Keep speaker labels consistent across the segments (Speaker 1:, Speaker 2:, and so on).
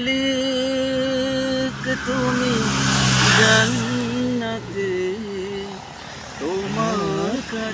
Speaker 1: মালিক তুমি জান্নাতে তোমার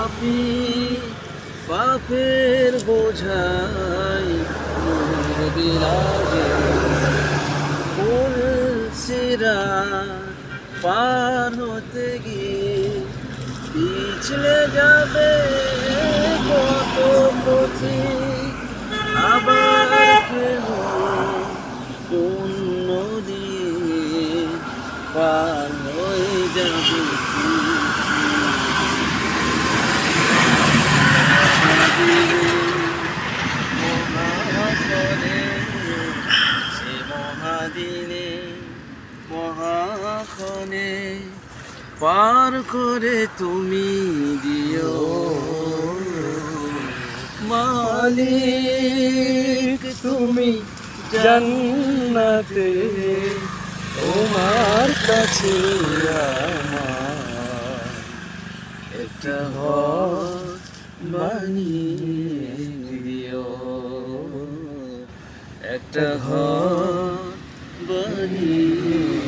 Speaker 1: পাপি, পাপের বোঝাই মোর বিলাজে পার হতে গিয়ে পিছলে যাবে কত পথে আবার কোন দিয়ে পার হয়ে যাবে? মহাদিনে, মহাক্ষণে পার করে তুমি দিও। মালিক, তুমি জান্নাতে, তোমার কাছে আমার একটা বানিয়ে দিও। একটা ঘর bani.